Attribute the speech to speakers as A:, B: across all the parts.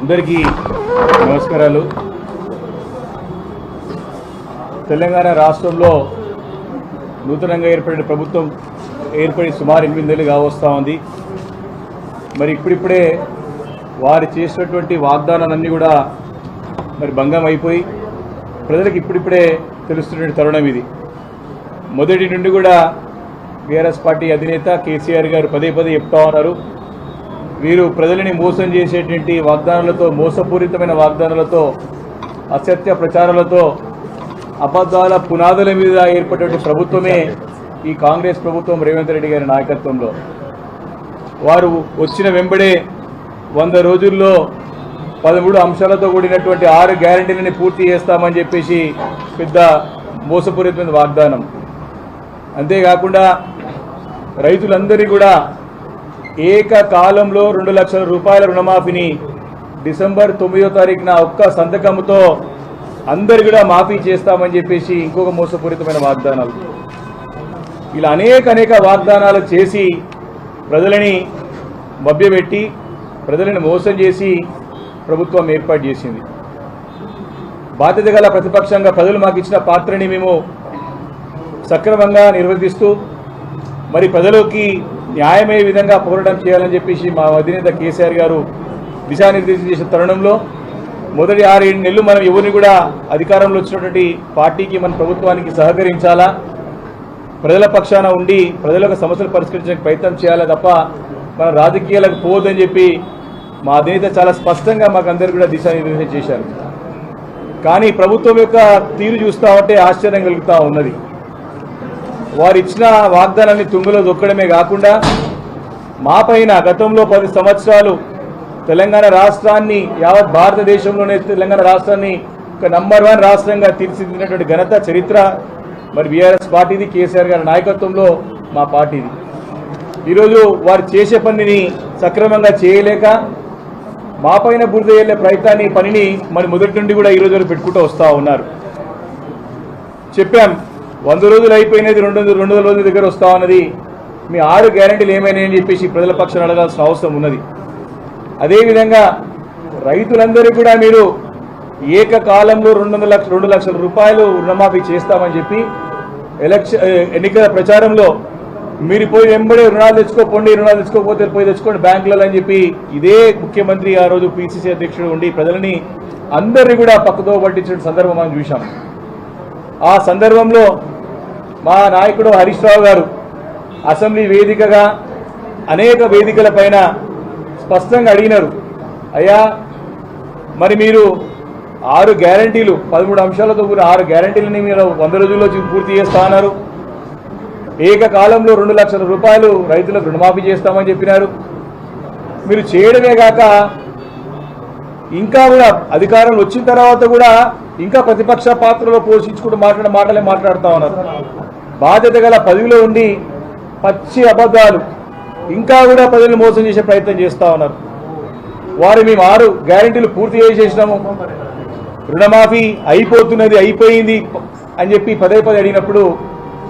A: అందరికీ నమస్కారాలు. తెలంగాణ రాష్ట్రంలో నూతనంగా ఏర్పడిన ప్రభుత్వం ఏర్పడి సుమారు ఎనిమిది నెలలు కావస్తూ ఉంది. మరి ఇప్పుడిప్పుడే వారు చేసినటువంటి వాగ్దానాలన్నీ కూడా మరి భంగం అయిపోయి ప్రజలకు ఇప్పుడిప్పుడే తెలుస్తున్న తరుణం ఇది. మొదటి నుండి కూడా బీఆర్ఎస్ పార్టీ అధినేత కేసీఆర్ గారు పదే పదే చెప్తా ఉన్నారు. వీరు ప్రజలని మోసం చేసేటువంటి వాగ్దానాలతో మోసపూరితమైన వాగ్దానాలతో అసత్య ప్రచారాలతో అబద్ధాల పునాదుల మీద ఏర్పడినటువంటి ప్రభుత్వమే ఈ కాంగ్రెస్ ప్రభుత్వం రేవంత్ రెడ్డి గారి నాయకత్వంలో. వారు వచ్చిన వెంబడే వంద రోజుల్లో పదమూడు అంశాలతో కూడినటువంటి ఆరు గ్యారంటీలని పూర్తి చేస్తామని చెప్పేసి పెద్ద మోసపూరితమైన వాగ్దానం. అంతేకాకుండా రైతులందరికీ కూడా ఏకకాలంలో రెండు లక్షల రూపాయల రుణమాఫీని డిసెంబర్ తొమ్మిదో తారీఖున ఒక్క సంతకంతో అందరు కూడా మాఫీ చేస్తామని చెప్పేసి ఇంకొక మోసపూరితమైన వాగ్దానాలు. ఇలా అనేక అనేక వాగ్దానాలు చేసి ప్రజలని మభ్యపెట్టి ప్రజలను మోసం చేసి ప్రభుత్వం ఏర్పాటు చేసింది. బాధ్యత గల ప్రతిపక్షంగా ప్రజలు మాకు ఇచ్చిన పాత్రని మేము సక్రమంగా నిర్వర్తిస్తూ మరి ప్రజలకి న్యాయమయ్యే విధంగా పోరాటం చేయాలని చెప్పేసి మా అధినేత కేసీఆర్ గారు దిశానిర్దేశం చేసిన తరుణంలో మొదటి ఆరు ఏడు నెలలు మనం ఎవరిని కూడా అధికారంలో వచ్చినటువంటి పార్టీకి మన ప్రభుత్వానికి సహకరించాలా? ప్రజల పక్షాన ఉండి ప్రజలకు సమస్యలు పరిష్కరించడానికి ప్రయత్నం చేయాలా తప్ప మన రాజకీయాలకు పోవద్దని చెప్పి మా అధినేత చాలా స్పష్టంగా మాకు అందరు కూడా దిశానిర్దేశం చేశారు. కానీ ప్రభుత్వం యొక్క తీరు చూస్తూ ఉంటే ఆశ్చర్యం కలుగుతూ ఉన్నది. వారు ఇచ్చిన వాగ్దానాన్ని తుంగలో దొక్కడమే కాకుండా మా పైన గతంలో పది సంవత్సరాలు తెలంగాణ రాష్ట్రాన్ని యావత్ భారతదేశంలోనే తెలంగాణ రాష్ట్రాన్ని ఒక నంబర్ వన్ రాష్ట్రంగా తీర్చిదిద్దినటువంటి ఘనత చరిత్ర మరి బీఆర్ఎస్ పార్టీది కేసీఆర్ గారి నాయకత్వంలో మా పార్టీది. ఈరోజు వారు చేసే పనిని సక్రమంగా చేయలేక మా పైన బురద ప్రయత్నాన్ని పనిని మరి మొదటి నుండి కూడా ఈ రోజు వరకు పెట్టుకుంటూ వస్తూ ఉన్నారు. చెప్పాం వంద రోజులు అయిపోయినది రెండు వందల రెండు వందల రోజుల దగ్గర వస్తా ఉన్నది. మీ ఆరు గ్యారంటీలు ఏమైనా అని చెప్పేసి ప్రజల పక్షాన్ని అడగాల్సిన అవసరం ఉన్నది. అదేవిధంగా రైతులందరికీ కూడా మీరు ఏకకాలంలో రెండు వందల లక్ష రెండు లక్షల రూపాయలు రుణమాఫీ చేస్తామని చెప్పి ఎలక్షన్ ఎన్నికల ప్రచారంలో మీరు పోయి వెంబడి రుణాలు తెచ్చుకోపోండి రుణాలు తెచ్చుకోకపోతే పోయి తెచ్చుకోండి బ్యాంకులలో అని చెప్పి ఇదే ముఖ్యమంత్రి ఆ రోజు పిసిసి అధ్యక్షుడు ఉండి ప్రజలని అందరినీ కూడా పక్కతో పట్టించిన సందర్భం మనం చూశాం. ఆ సందర్భంలో మా నాయకుడు హరీష్ రావు గారు అసెంబ్లీ వేదికగా అనేక వేదికల పైన స్పష్టంగా అడిగినారు. అయ్యా మరి మీరు ఆరు గ్యారంటీలు పదమూడు అంశాలతో కూడిన ఆరు గ్యారంటీలని మీరు వంద రోజుల్లో పూర్తి చేస్తా అన్నారు. ఏకకాలంలో రెండు లక్షల రూపాయలు రైతులకు రుణమాఫీ చేస్తామని చెప్పినారు. మీరు చేయడమే కాక ఇంకా కూడా అధికారంలో వచ్చిన తర్వాత కూడా ఇంకా ప్రతిపక్ష పాత్రలో పోషించుకుంటూ మాట్లాడే మాటలే మాట్లాడుతూ ఉన్నారు. బాధ్యత గల పదవిలో ఉండి పచ్చి అబద్ధాలు ఇంకా కూడా ప్రజలను మోసం చేసే ప్రయత్నం చేస్తూ ఉన్నారు. వారు మేము ఆరు గ్యారెంటీలు పూర్తి చేసేసినాము రుణమాఫీ అయిపోతున్నది అయిపోయింది అని చెప్పి పదే పదే అడిగినప్పుడు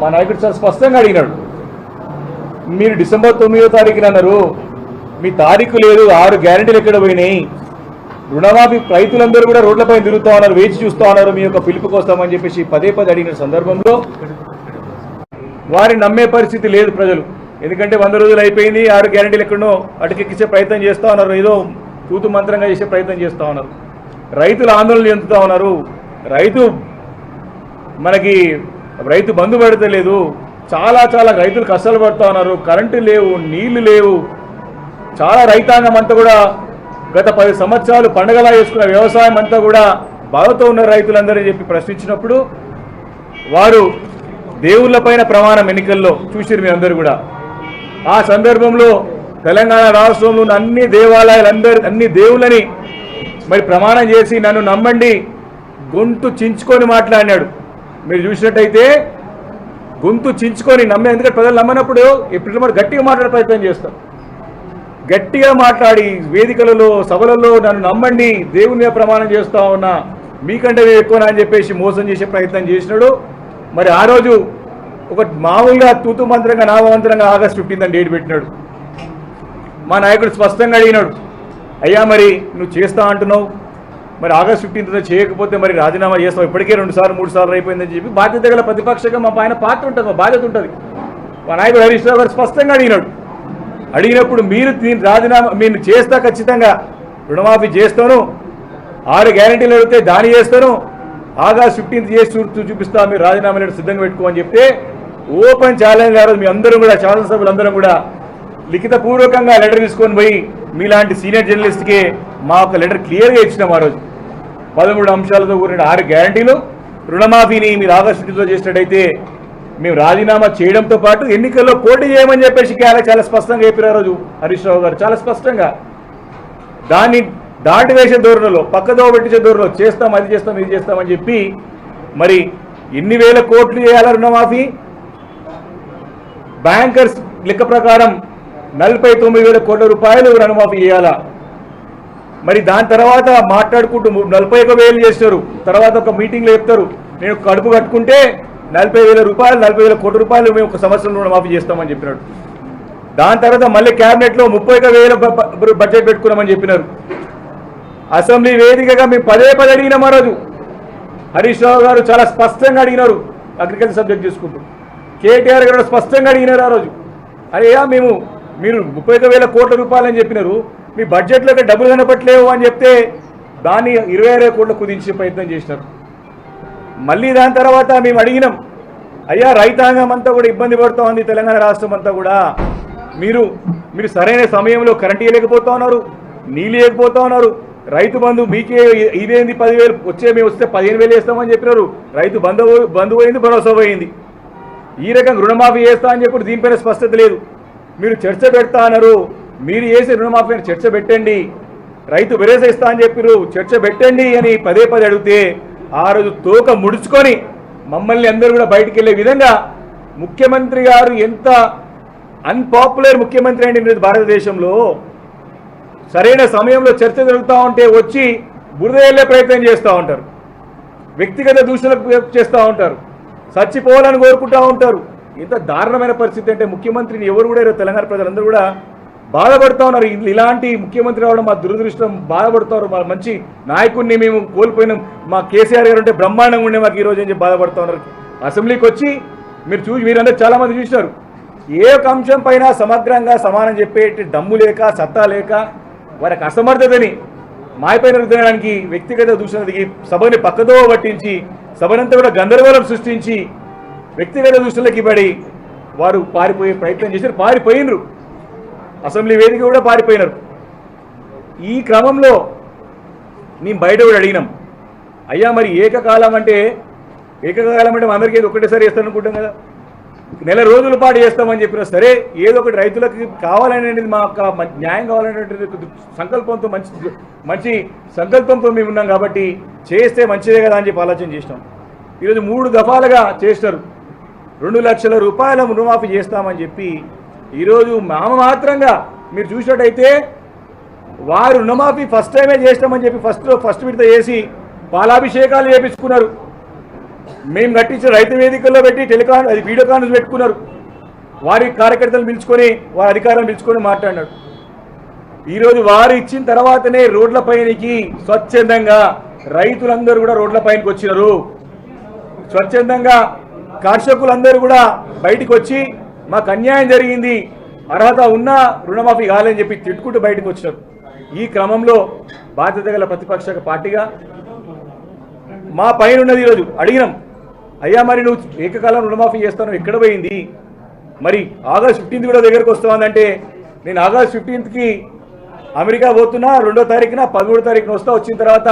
A: మా నాయకుడు సార్ స్పష్టంగా అడిగినాడు. మీరు డిసెంబర్ తొమ్మిదో తారీఖున అన్నారు. మీ తారీఖు లేదు ఆరు గ్యారెంటీలు ఎక్కడ పోయినాయి? రుణమాఫీ రైతులందరూ కూడా రోడ్లపై తిరుగుతా ఉన్నారు వేచి చూస్తా ఉన్నారు మీ యొక్క పిలుపుకి వస్తామని చెప్పేసి పదే పదే అడిగిన సందర్భంలో వారిని నమ్మే పరిస్థితి లేదు ప్రజలు. ఎందుకంటే వంద రోజులు అయిపోయింది ఆరు గ్యారంటీలు ఎక్కడో అటుకెక్కించే ప్రయత్నం చేస్తూ ఉన్నారు ఏదో తూతు మంత్రంగా చేసే ప్రయత్నం చేస్తూ ఉన్నారు. రైతులు ఆందోళన చెందుతూ ఉన్నారు. రైతు మనకి రైతు బంధు పడతలేదు. చాలా చాలా రైతులు కష్టాలు పడుతూ ఉన్నారు. కరెంటు లేవు నీళ్ళు లేవు. చాలా రైతాంగం అంతా కూడా గత పది సంవత్సరాలు పండగలా చేసుకున్న వ్యవసాయం అంతా కూడా బాధతో ఉన్న రైతులందరూ చెప్పి ప్రశ్నించినప్పుడు వారు దేవుళ్ళపైన ప్రమాణం ఎన్నికల్లో చూసిరు మీ అందరూ కూడా. ఆ సందర్భంలో తెలంగాణ రాష్ట్రంలో ఉన్న అన్ని దేవాలయాలందరి అన్ని దేవుళ్ళని మరి ప్రమాణం చేసి నన్ను నమ్మండి గొంతు చించుకొని మాట్లాడినాడు. మీరు చూసినట్టయితే గొంతు చించుకొని నమ్మే ఎందుకంటే ప్రజలు నమ్మనప్పుడు ఎప్పుడు మరి గట్టిగా మాట్లాడే ప్రయత్నం చేస్తాం గట్టిగా మాట్లాడి వేదికలలో సభలలో నన్ను నమ్మండి దేవుని ప్రమాణం చేస్తా ఉన్నా మీకంటే నేను ఎక్కువనా అని చెప్పేసి మోసం చేసే ప్రయత్నం చేసినాడు. మరి ఆ రోజు ఒక మామూలుగా తూతు మంత్రంగా నామమంత్రంగా ఆగస్ట్ ఫిఫ్టీన్త్ అని డేట్ పెట్టినాడు. మా నాయకుడు స్పష్టంగా అడిగినాడు అయ్యా మరి నువ్వు చేస్తా అంటున్నావు. మరి ఆగస్ట్ ఫిఫ్టీన్త్ చేయకపోతే మరి రాజీనామా చేస్తావు. ఇప్పటికే రెండు సార్లు మూడు సార్లు అయిపోయిందని చెప్పి బాధ్యత గల ప్రతిపక్షంగా మా పైన పాత్ర ఉంటుంది మా బాధ్యత ఉంటుంది. మా నాయకుడు హరీష్ రావు గారు స్పష్టంగా అడిగినాడు అడిగినప్పుడు మీరు దీన్ని రాజీనామా మీరు చేస్తా ఖచ్చితంగా. రుణమాఫీ చేస్తాను. ఆరు గ్యారంటీలు అడిగితే దాని చేస్తాను. ఆగస్ట్ ఫిఫ్టీన్త్ చేసి చూపిస్తా మీరు రాజీనామా సిద్ధంగా పెట్టుకోమని చెప్తే ఓపెన్ ఛాలెంజ్ ఆ మీ అందరం కూడా శాసనసభ్యులందరం కూడా లిఖిత పూర్వకంగా లెటర్ తీసుకొని పోయి మీలాంటి సీనియర్ జర్నలిస్ట్కి మా ఒక లెటర్ క్లియర్గా ఇచ్చినాం ఆ రోజు. పదమూడు అంశాలతో కూడిన ఆరు గ్యారంటీలు. రుణమాఫీని మీరు ఆగస్టు ఫిఫ్టీన్త్లో చేసినట్టయితే మేము రాజీనామా చేయడంతో పాటు ఎన్నికల్లో పోటీ చేయమని చెప్పేసి కేరళ చాలా స్పష్టంగా చెప్పారు ఆ రోజు హరీష్ రావు గారు. చాలా స్పష్టంగా. దాన్ని దాటి వేసే ధోరణిలో పక్కదో పెట్టించే ధోరణిలో చేస్తాం అది చేస్తాం ఇది చేస్తామని చెప్పి మరి ఎన్ని వేల కోట్లు చేయాలా రుణమాఫీ? బ్యాంకర్స్ లెక్క ప్రకారం నలభై తొమ్మిది వేల కోట్ల రూపాయలు రుణమాఫీ చేయాలా? మరి దాని తర్వాత మాట్లాడుకుంటూ నలభై ఒక వేలు చేస్తారు. తర్వాత ఒక మీటింగ్లో చెప్తారు. నేను కడుపు కట్టుకుంటే నలభై వేల రూపాయలు నలభై వేల కోటి రూపాయలు మేము ఒక సంవత్సరం రుణమాఫీ చేస్తామని చెప్పినాడు. దాని తర్వాత మళ్ళీ క్యాబినెట్లో ముప్పై ఒక వేల బడ్జెట్ పెట్టుకున్నామని చెప్పినారు. అసెంబ్లీ వేదికగా మేము పదే పదే అడిగినాం ఆ రోజు హరీష్ రావు గారు చాలా స్పష్టంగా అడిగినారు. అగ్రికల్చర్ సబ్జెక్ట్ చూసుకుంటూ. కేటీఆర్ గారు స్పష్టంగా అడిగినారు ఆ రోజు. అయ్యా మేము మీరు ముప్పై ఒక వేల కోట్ల రూపాయలు అని చెప్పినారు. మీ బడ్జెట్లోకి డబ్బులు కనపట్లేవు అని చెప్తే దాన్ని ఇరవై ఇరవై కోట్ల కుదించే ప్రయత్నం చేసినారు. మళ్ళీ దాని తర్వాత మేము అడిగినాం అయ్యా రైతాంగం అంతా కూడా ఇబ్బంది పడుతూ ఉంది తెలంగాణ రాష్ట్రం అంతా కూడా. మీరు మీరు సరైన సమయంలో కరెంట్ ఇవ్వలేకపోతా ఉన్నారు నీళ్ళు ఇవ్వకపోతా ఉన్నారు. రైతు బంధు మీకే ఇదేంది పదివేలు వచ్చే మేము వస్తే పదిహేను వేలు వేస్తామని చెప్పినారు. రైతు బంధు బంధు పోయింది భరోసా పోయింది. ఈ రకంగా రుణమాఫీ చేస్తా అని చెప్పి దీనిపైన స్పష్టత లేదు. మీరు చర్చ పెడతా అన్నారు. మీరు చేసే రుణమాఫీ చర్చ పెట్టండి. రైతు బెరేస ఇస్తా అని చెప్పిరు చర్చ పెట్టండి అని పదే పదే అడిగితే ఆ రోజు తోక ముడుచుకొని మమ్మల్ని అందరూ కూడా బయటికి వెళ్ళే విధంగా ముఖ్యమంత్రి గారు ఎంత అన్పాపులర్ ముఖ్యమంత్రి అండి ఈరోజు భారతదేశంలో. సరైన సమయంలో చర్చ జరుగుతూ ఉంటే వచ్చి బురద వెళ్ళే ప్రయత్నం చేస్తూ ఉంటారు. వ్యక్తిగత దూషణలు చేస్తూ ఉంటారు. చచ్చిపోవాలని కోరుకుంటూ ఉంటారు. ఇంత దారుణమైన పరిస్థితి అంటే ముఖ్యమంత్రిని ఎవరు కూడా తెలంగాణ ప్రజలందరూ కూడా బాధపడుతూ ఉన్నారు. ఇలాంటి ముఖ్యమంత్రి రావడం మా దురదృష్టం. బాధపడుతారు. మా మంచి నాయకుడిని మేము కోల్పోయినాం. మా కేసీఆర్ గారు అంటే బ్రహ్మాండంగా ఉండే మాకు ఈ రోజు అని బాధపడుతూ ఉన్నారు. అసెంబ్లీకి వచ్చి మీరు చూసి మీరందరూ చాలామంది చూసినారు. ఏ ఒక అంశం పైన సమగ్రంగా సమానం చెప్పేటి డమ్ము లేక సత్తా లేక వారికి అసమర్థతని మాయపైన రుద్దడానికి వ్యక్తిగత దూషణ దిగి సభని పక్కదో పట్టించి సభనంతా కూడా గందరగోళం సృష్టించి వ్యక్తిగత దూషణలకి పడి వారు పారిపోయే ప్రయత్నం చేశారు. పారిపోయినరు. అసెంబ్లీ వేదిక కూడా పారిపోయినారు. ఈ క్రమంలో మేము బయట కూడా అడిగినాం. అయ్యా మరి ఏకకాలం అంటే ఏకకాలం అంటే మా అందరికీ ఒకటేసారి చేస్తాను అనుకుంటాం కదా. నెల రోజుల పాటు చేస్తామని చెప్పినా సరే ఏదో ఒకటి రైతులకు కావాలనేది మా యొక్క న్యాయం కావాలనేటువంటి సంకల్పంతో మంచి మంచి సంకల్పంతో మేము ఉన్నాం కాబట్టి చేస్తే మంచిదే కదా అని చెప్పి ఆలోచన చేసినాం. ఈరోజు మూడు దఫాలుగా చేస్తారు. రెండు లక్షల రూపాయల రుణమాఫీ చేస్తామని చెప్పి ఈరోజు మామ మాత్రంగా మీరు చూసినట్టయితే వారు రుణమాఫీ ఫస్ట్ టైమే చేస్తామని చెప్పి ఫస్ట్ ఫస్ట్ విడత చేసి పాలాభిషేకాలు చేపించుకున్నారు. మేము కట్టించిన రైతు వేదికల్లో పెట్టి టెలికాన్ అది వీడియో కాన్ఫరెన్స్ పెట్టుకున్నారు. వారి కార్యకర్తలు పిలుచుకొని వారి అధికారులను పిలుచుకొని మాట్లాడినాడు ఈరోజు వారు ఇచ్చిన తర్వాతనే రోడ్ల పైనకి స్వచ్ఛందంగా రైతులందరూ కూడా రోడ్ల పైనకి వచ్చినారు. స్వచ్ఛందంగా కర్షకులందరూ కూడా బయటికి వచ్చి మాకు అన్యాయం జరిగింది అర్హత ఉన్నా రుణమాఫీ కావాలని చెప్పి తిట్టుకుంటూ బయటకు వచ్చినారు. ఈ క్రమంలో బాధ్యత గల ప్రతిపక్ష పార్టీగా మా పైన ఉన్నది ఈరోజు అడిగినాం అయ్యా మరి నువ్వు ఏకకాలం రుణమాఫీ చేస్తాను ఎక్కడ పోయింది? మరి ఆగస్ట్ ఫిఫ్టీన్త్ కూడా దగ్గరకు వస్తామందంటే నేను ఆగస్ట్ ఫిఫ్టీన్త్కి అమెరికా పోతున్నా రెండో తారీఖున పదమూడో తారీఖున వస్తా వచ్చిన తర్వాత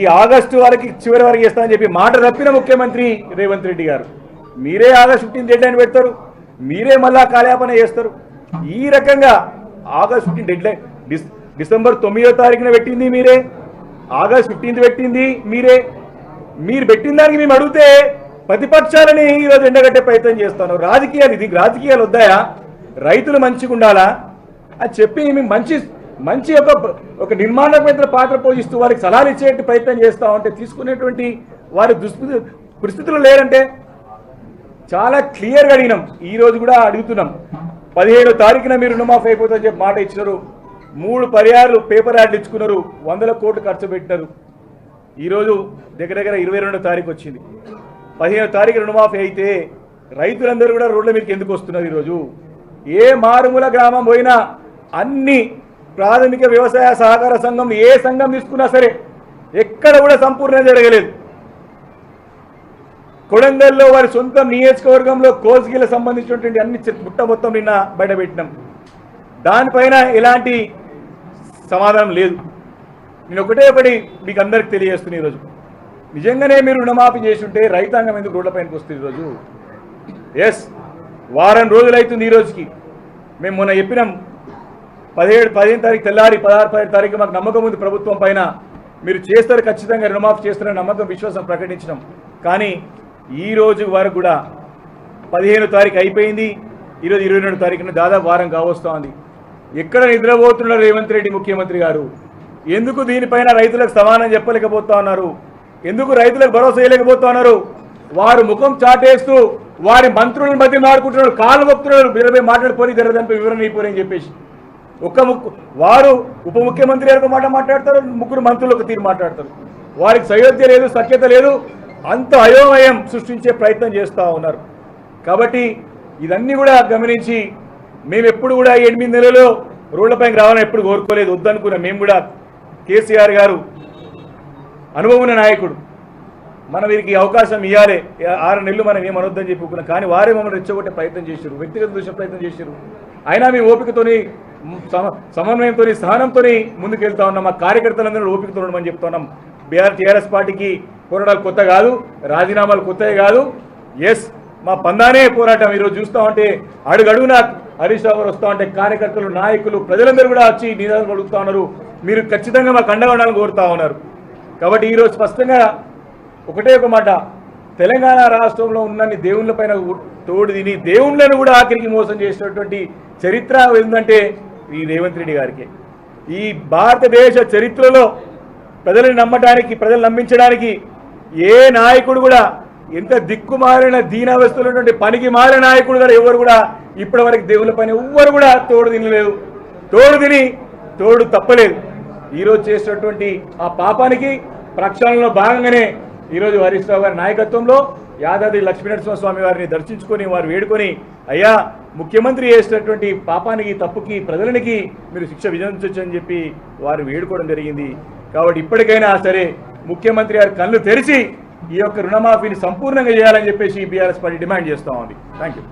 A: ఈ ఆగస్టు వరకు చివరి వరకు చేస్తానని చెప్పి మాట తప్పిన ముఖ్యమంత్రి రేవంత్ రెడ్డి గారు. మీరే ఆగస్ట్ ఫిఫ్టీన్త్ డేట్ అని పెడతారు. మీరే మళ్ళా కాలయాపన చేస్తారు. ఈ రకంగా ఆగస్ట్ ఫిఫ్టీన్ డెడ్ లైన్ డిస్ డిసెంబర్ తొమ్మిదో తారీఖున పెట్టింది మీరే ఆగస్ట్ ఫిఫ్టీన్త్ పెట్టింది మీరే. మీరు పెట్టిన దానికి మేము అడిగితే ప్రతిపక్షాలని ఈరోజు ఎండగట్టే ప్రయత్నం చేస్తాను. రాజకీయాలు ఇది రాజకీయాలు వద్దాయా? రైతులు మంచిగా ఉండాలా? అని చెప్పి మేము మంచి మంచి ఒక ఒక నిర్మాణమైన పాత్ర పోషిస్తూ వారికి సలహాలు ఇచ్చే ప్రయత్నం చేస్తామంటే తీసుకునేటువంటి వారి దుస్థితి పరిస్థితులు లేరంటే చాలా క్లియర్గా అడిగినాం. ఈరోజు కూడా అడుగుతున్నాం. పదిహేడో తారీఖున మీరు రుణమాఫీ అయిపోతుందని చెప్పి మాట ఇచ్చినారు. మూడు పర్యాలు పేపర్ యాడ్లు ఇచ్చుకున్నారు. వందల కోట్లు ఖర్చు పెట్టినారు. ఈరోజు దగ్గర దగ్గర ఇరవై రెండో తారీఖు వచ్చింది. పదిహేను తారీఖు రుణమాఫీ అయితే రైతులందరూ కూడా రోడ్ల మీదకి ఎందుకు వస్తున్నారు ఈరోజు ఏ మారుమూల గ్రామం పోయినా అన్ని ప్రాథమిక వ్యవసాయ సహకార సంఘం ఏ సంఘం తీసుకున్నా సరే ఎక్కడ కూడా సంపూర్ణం జరగలేదు. కొడంగల్లో వారి సొంత నియోజకవర్గంలో కోసిగిలకు సంబంధించినటువంటి అన్ని ముట్ట మొత్తం నిన్న బయటపెట్టినాం. దానిపైన ఎలాంటి సమాధానం లేదు. నేను ఒకటే ఒకటి మీకు అందరికి తెలియజేస్తున్నా ఈరోజు. నిజంగానే మీరు రుణమాఫీ చేసి ఉంటే రైతాంగం ఎందుకు రోడ్లపైనకి వస్తుంది ఈరోజు? ఎస్ వారం రోజులు అవుతుంది ఈ రోజుకి. మేము మొన్న చెప్పినాం పదిహేడు పదిహేను తారీఖు తెల్లారి పదహారు పదిహేను తారీఖు మాకు నమ్మకం ఉంది ప్రభుత్వం పైన. మీరు చేస్తారు ఖచ్చితంగా రుణమాఫీ చేస్తారని నమ్మకం విశ్వాసం ప్రకటించడం కానీ ఈ రోజు వరకు కూడా పదిహేను తారీఖు అయిపోయింది. ఈరోజు ఇరవై రెండు తారీఖున దాదాపు వారం కావస్తోంది. ఎక్కడ నిద్రపోతున్నారు రేవంత్ రెడ్డి ముఖ్యమంత్రి గారు? ఎందుకు దీనిపైన రైతులకు సమానం చెప్పలేకపోతా ఉన్నారు ఎందుకు రైతులకు భరోసా చేయలేకపోతా ఉన్నారు వారు ముఖం చాటేస్తూ వారి మంత్రుల మధ్య మాడుకుంటున్నారు కాలు భక్తులు ఇరవై మాట్లాడిపోయి జరగదంపై వివరణ అయిపోరని చెప్పేసి. ఒక్క ముక్కు వారు ఉప ముఖ్యమంత్రి గారు మాట మాట్లాడతారు ముగ్గురు మంత్రులు ఒక తీరు మాట్లాడతారు. వారికి సయోధ్య లేదు సఖ్యత లేదు. అంత అయోమయం సృష్టించే ప్రయత్నం చేస్తూ ఉన్నారు. కాబట్టి ఇదన్నీ కూడా గమనించి మేము ఎప్పుడు కూడా ఎనిమిది నెలలు రోడ్లపైకి రావాలని ఎప్పుడు కోరుకోలేదు. వద్దనుకున్నాం మేము కూడా కేసీఆర్ గారు అనుభవం ఉన్న నాయకుడు. మనం వీరికి అవకాశం ఇవ్వాలి ఆరు నెలలు మనం ఏమనొద్దని అనొద్దని చెప్పుకున్నాం కానీ వారే మమ్మల్ని రెచ్చగొట్టే ప్రయత్నం చేశారు. వ్యక్తిగత దృష్టి ప్రయత్నం చేశారు. అయినా మీ ఓపికతోని సమ- సమన్వయంతో సహనంతో ముందుకు వెళ్తా ఉన్నాం. మా కార్యకర్తలందరూ ఓపికతో ఉండమని చెప్తున్నాం బీఆర్ టీఆర్ఎస్ పార్టీకి పోరాటాలు కొత్త కాదు రాజీనామాలు కొత్తవి కాదు. ఎస్ మా పందానే పోరాటం. ఈరోజు చూస్తామంటే ఉంటే హరీష్ రావు గారు వస్తామంటే కార్యకర్తలు నాయకులు ప్రజలందరూ కూడా వచ్చి నినాదాలు అడుగుతా ఉన్నారు. మీరు ఖచ్చితంగా మాకు అండగా ఉండాలని కోరుతా ఉన్నారు. కాబట్టి ఈరోజు స్పష్టంగా ఒకటే ఒక మాట. తెలంగాణ రాష్ట్రంలో ఉన్నన్ని దేవుళ్ళ పైన తోడు తిని దేవుళ్ళను కూడా ఆఖరికి మోసం చేసినటువంటి చరిత్ర ఏంటంటే ఈ రేవంత్ రెడ్డి గారికి. ఈ భారతదేశ చరిత్రలో ప్రజల్ని నమ్మటానికి ప్రజలు నమ్మించడానికి ఏ నాయకుడు కూడా ఎంత దిక్కుమారిన దీనావస్థలున్నటువంటి పనికి మారిన నాయకుడు కూడా ఎవరు కూడా ఇప్పటి వరకు దేవుళ్ళ పని ఎవ్వరు కూడా తోడు తినలేదు. తోడు తిని తోడు తప్పలేదు. ఈరోజు చేసినటువంటి ఆ పాపానికి ప్రక్షాళనలో భాగంగానే ఈరోజు హరీష్ రావు గారి నాయకత్వంలో యాదాద్రి లక్ష్మీనరసింహ స్వామి వారిని దర్శించుకొని వారు వేడుకొని అయ్యా ముఖ్యమంత్రి చేసినటువంటి పాపానికి తప్పుకి ప్రజలనికి మీరు శిక్ష విధించవచ్చు అని చెప్పి వారు వేడుకోవడం జరిగింది. కాబట్టి ఇప్పటికైనా సరే ముఖ్యమంత్రి గారి కళ్ళు తెరిచి ఈ యొక్క రుణమాఫీని సంపూర్ణంగా చేయాలని చెప్పేసి బీఆర్ఎస్ పార్టీ డిమాండ్ చేస్తూ ఉంది. Thank you